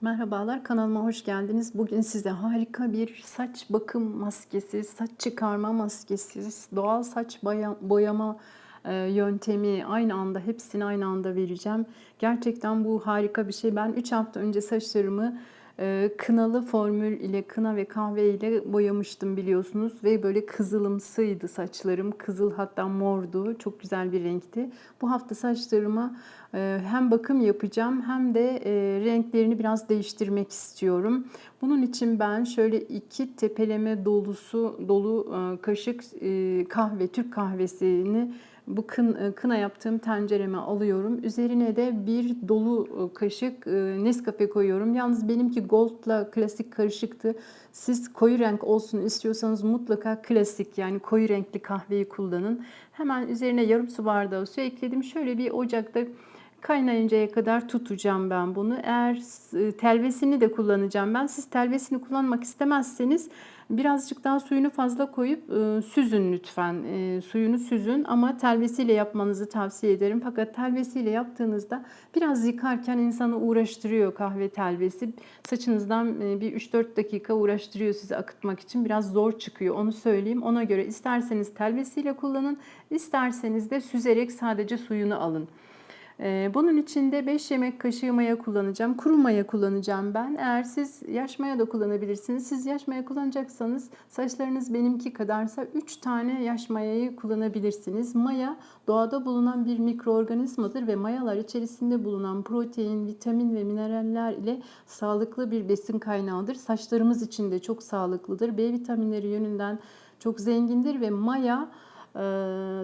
Merhabalar kanalıma hoş geldiniz. Bugün size harika bir saç bakım maskesi, saç çıkarma maskesi, doğal saç boyama e, yöntemi aynı anda hepsini aynı anda vereceğim. Gerçekten bu harika bir şey. Ben 3 hafta önce saçlarımı e, kınalı formül ile kına ve kahve ile boyamıştım biliyorsunuz ve böyle kızılımsıydı saçlarım. Kızıl hatta mordu. Çok güzel bir renkti. Bu hafta saçlarıma e, hem bakım yapacağım hem de e, renklerini biraz değiştirmek istiyorum. Bunun için ben şöyle iki tepeleme dolusu dolu e, kaşık kahve Türk kahvesini bu kın, e, kına yaptığım tencereme alıyorum. Üzerine de bir dolu e, kaşık e, Nescafe koyuyorum. Yalnız benimki goldla klasik karışıktı. Siz koyu renk olsun istiyorsanız mutlaka klasik yani koyu renkli kahveyi kullanın. Hemen üzerine yarım su bardağı su ekledim. Şöyle bir ocakta kaynayıncaya kadar tutacağım ben bunu. Eğer e, telvesini de kullanacağım ben. Siz telvesini kullanmak istemezseniz birazcık daha suyunu fazla koyup e, süzün lütfen. E, suyunu süzün ama telvesiyle yapmanızı tavsiye ederim. Fakat telvesiyle yaptığınızda biraz yıkarken insanı uğraştırıyor kahve telvesi. Saçınızdan bir 3-4 dakika uğraştırıyor sizi akıtmak için. Biraz zor çıkıyor onu söyleyeyim. Ona göre isterseniz telvesiyle kullanın, isterseniz de süzerek sadece suyunu alın. Ee, Bunun için de 5 yemek kaşığı maya kullanacağım. Kuru maya kullanacağım ben. Eğer siz yaş maya da kullanabilirsiniz. Siz yaş maya kullanacaksanız saçlarınız benimki kadarsa 3 tane yaş mayayı kullanabilirsiniz. Maya doğada bulunan bir mikroorganizmadır ve mayalar içerisinde bulunan protein, vitamin ve mineraller ile sağlıklı bir besin kaynağıdır. Saçlarımız için de çok sağlıklıdır. B vitaminleri yönünden çok zengindir ve maya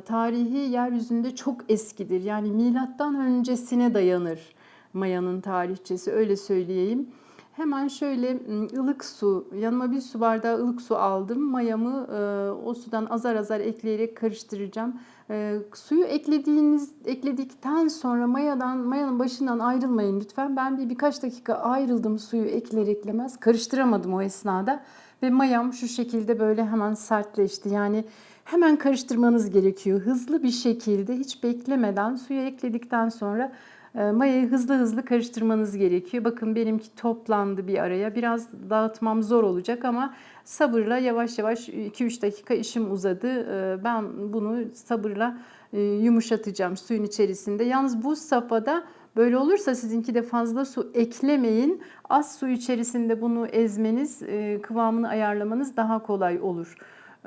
tarihi yeryüzünde çok eskidir. Yani milattan öncesine dayanır mayanın tarihçesi öyle söyleyeyim. Hemen şöyle ılık su, yanıma bir su bardağı ılık su aldım. Mayamı e, o sudan azar azar ekleyerek karıştıracağım. E, suyu eklediğiniz ekledikten sonra mayadan mayanın başından ayrılmayın lütfen. Ben bir birkaç dakika ayrıldım suyu ekler eklemez. Karıştıramadım o esnada ve mayam şu şekilde böyle hemen sertleşti. Yani hemen karıştırmanız gerekiyor. Hızlı bir şekilde hiç beklemeden suyu ekledikten sonra e, mayayı hızlı hızlı karıştırmanız gerekiyor. Bakın benimki toplandı bir araya. Biraz dağıtmam zor olacak ama sabırla yavaş yavaş 2-3 dakika işim uzadı. E, Ben bunu sabırla e, yumuşatacağım suyun içerisinde. Yalnız bu safhada Böyle olursa sizinki de fazla su eklemeyin. Az su içerisinde bunu ezmeniz, e, kıvamını ayarlamanız daha kolay olur.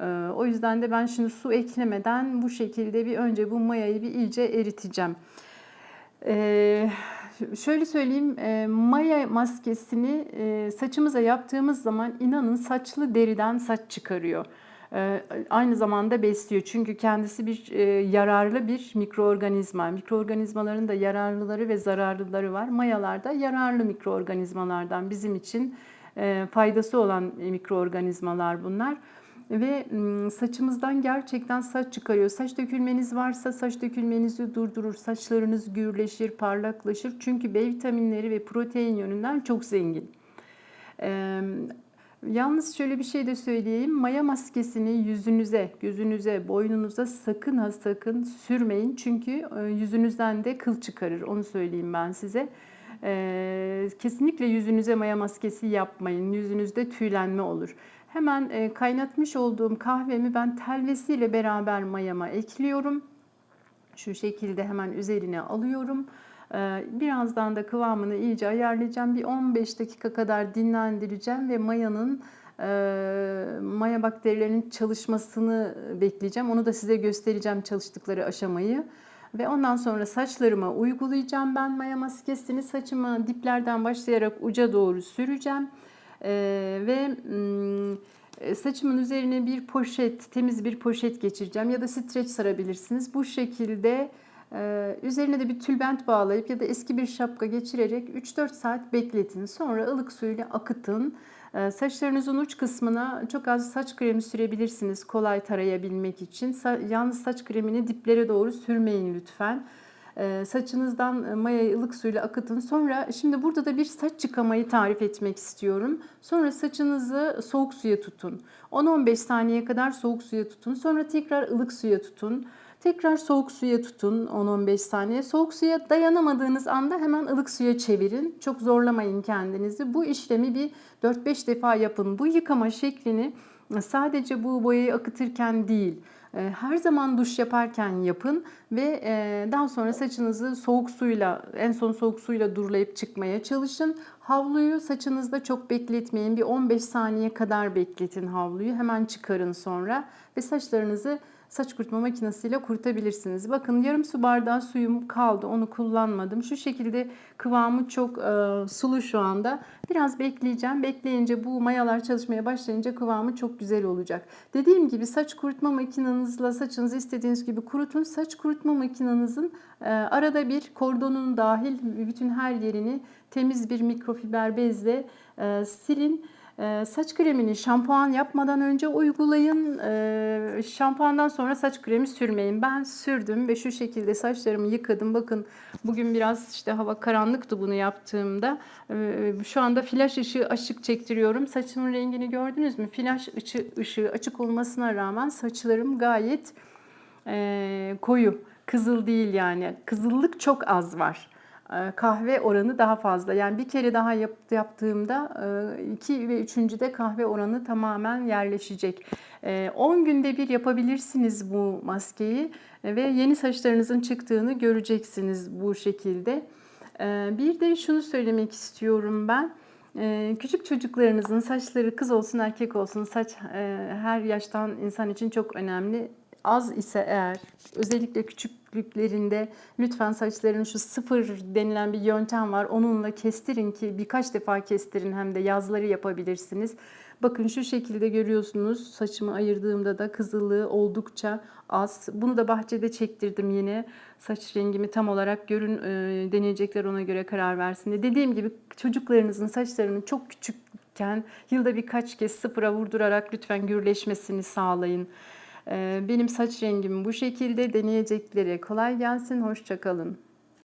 E, O yüzden de ben şimdi su eklemeden bu şekilde bir önce bu mayayı bir iyice eriteceğim. Ee, şöyle söyleyeyim, e, maya maskesini e, saçımıza yaptığımız zaman inanın saçlı deriden saç çıkarıyor. Ee, aynı zamanda besliyor çünkü kendisi bir e, yararlı bir mikroorganizma. Mikroorganizmaların da yararlıları ve zararlıları var. Mayalar da yararlı mikroorganizmalardan bizim için faydası olan mikroorganizmalar bunlar ve saçımızdan gerçekten saç çıkarıyor. Saç dökülmeniz varsa saç dökülmenizi durdurur. Saçlarınız gürleşir, parlaklaşır. Çünkü B vitaminleri ve protein yönünden çok zengin. Yalnız şöyle bir şey de söyleyeyim. Maya maskesini yüzünüze, gözünüze, boynunuza sakın ha sakın sürmeyin. Çünkü e, yüzünüzden de kıl çıkarır. Onu söyleyeyim ben size. Kesinlikle yüzünüze maya maskesi yapmayın. Yüzünüzde tüylenme olur. Hemen e, kaynatmış olduğum kahvemi ben telvesiyle beraber mayama ekliyorum. Şu şekilde hemen üzerine alıyorum. Ee, Birazdan da kıvamını iyice ayarlayacağım. Bir 15 dakika kadar dinlendireceğim ve mayanın e, maya bakterilerinin çalışmasını bekleyeceğim. Onu da size göstereceğim çalıştıkları aşamayı. Ve ondan sonra saçlarıma uygulayacağım ben maya maskesini. Saçımı diplerden başlayarak uca doğru süreceğim. Ee, ve mm, e, saçımın üzerine bir poşet, temiz bir poşet geçireceğim ya da streç sarabilirsiniz. Bu şekilde e, üzerine de bir tülbent bağlayıp ya da eski bir şapka geçirerek 3-4 saat bekletin. Sonra ılık suyla akıtın. E, Saçlarınızın uç kısmına çok az saç kremi sürebilirsiniz kolay tarayabilmek için. Yalnız saç kremini diplere doğru sürmeyin lütfen. E, Saçınızdan e, mayayı ılık suyla akıtın. Sonra şimdi burada da bir saç yıkamayı tarif etmek istiyorum. Sonra saçınızı soğuk suya tutun. 10-15 saniye kadar soğuk suya tutun. Sonra tekrar ılık suya tutun. Tekrar soğuk suya tutun 10-15 saniye. Soğuk suya dayanamadığınız anda hemen ılık suya çevirin. Çok zorlamayın kendinizi. Bu işlemi bir 4-5 defa yapın. Bu yıkama şeklini sadece bu boyayı akıtırken değil, her zaman duş yaparken yapın ve e, daha sonra saçınızı soğuk suyla, en son soğuk suyla durulayıp çıkmaya çalışın. Havluyu saçınızda çok bekletmeyin. Bir 15 saniye kadar bekletin havluyu. Hemen çıkarın sonra ve saçlarınızı saç kurutma makinesiyle kurutabilirsiniz. Bakın yarım su bardağı suyum kaldı. Onu kullanmadım. Şu şekilde kıvamı çok e, sulu şu anda. Biraz bekleyeceğim. Bekleyince bu mayalar çalışmaya başlayınca kıvamı çok güzel olacak. Dediğim gibi saç kurutma makinenizle saçınızı istediğiniz gibi kurutun. Saç kurutma makinenizin e, arada bir kordonun dahil bütün her yerini temiz bir mikrofiber bezle e, silin. Ee, saç kremini şampuan yapmadan önce uygulayın. Ee, şampuandan sonra saç kremi sürmeyin. Ben sürdüm ve şu şekilde saçlarımı yıkadım. Bakın bugün biraz işte hava karanlıktı bunu yaptığımda. Ee, şu anda flash ışığı açık çektiriyorum. Saçımın rengini gördünüz mü? Flash ışığı, açık olmasına rağmen saçlarım gayet e, koyu. Kızıl değil yani. Kızıllık çok az var kahve oranı daha fazla. Yani bir kere daha yap, yaptığımda e, iki ve üçüncüde kahve oranı tamamen yerleşecek. 10 günde bir yapabilirsiniz bu maskeyi ve yeni saçlarınızın çıktığını göreceksiniz bu şekilde. E, Bir de şunu söylemek istiyorum ben. Küçük çocuklarınızın saçları kız olsun erkek olsun saç her yaştan insan için çok önemli az ise eğer özellikle küçüklüklerinde lütfen saçlarını şu sıfır denilen bir yöntem var. Onunla kestirin ki birkaç defa kestirin hem de yazları yapabilirsiniz. Bakın şu şekilde görüyorsunuz saçımı ayırdığımda da kızıllığı oldukça az. Bunu da bahçede çektirdim yine. Saç rengimi tam olarak görün e, deneyecekler ona göre karar versin diye. Dediğim gibi çocuklarınızın saçlarını çok küçükken yılda birkaç kez sıfıra vurdurarak lütfen gürleşmesini sağlayın. Benim saç rengim bu şekilde. Deneyeceklere kolay gelsin. Hoşçakalın.